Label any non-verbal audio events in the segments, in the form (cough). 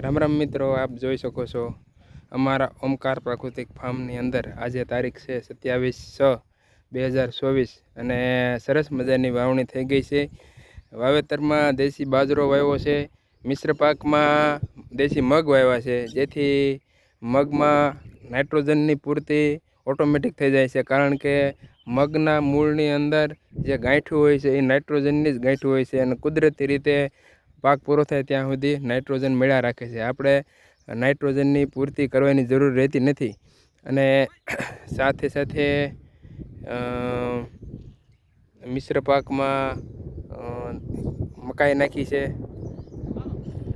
રામ રામ મિત્રો, આપ જોઈ શકો છો અમારા ઓમકાર પ્રાકૃતિક ફાર્મની અંદર આજે તારીખ છે સત્યાવીસ છ બે હજાર ચોવીસ અને સરસ મજાની વાવણી થઈ ગઈ છે. વાવેતરમાં દેશી બાજરો વાવ્યો છે, મિશ્ર પાકમાં દેશી મગ વાવ્યા છે, જેથી મગમાં નાઇટ્રોજનની પૂર્તિ ઓટોમેટિક થઈ જાય છે, કારણ કે મગના મૂળની અંદર જે ગાંઠું હોય છે એ નાઇટ્રોજનની જ ગાંઠું હોય છે અને કુદરતી રીતે પાક પૂરો થાય ત્યાં સુધી નાઇટ્રોજન મળ્યા રાખે છે. આપણે નાઇટ્રોજનની પૂર્તિ કરવાની જરૂર રહેતી નથી અને (clears throat) સાથે સાથે મિશ્ર પાકમાં મકાઈ નાખી છે.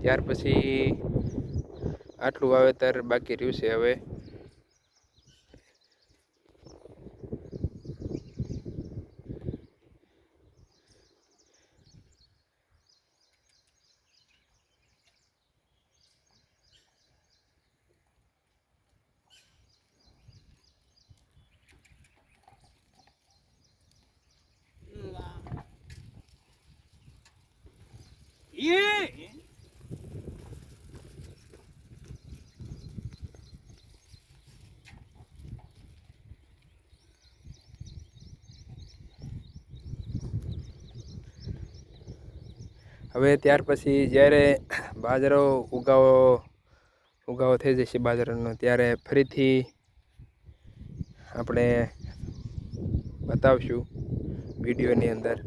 ત્યાર પછી આટલું વાવેતર બાકી રહ્યું છે હવે. હવે ત્યાર પછી જ્યારે બાજરો ઉગાવો ઉગાવો થઈ જશે બાજરાનો ત્યારે ફરીથી આપણે બતાવશું. વિડીયોની અંદર.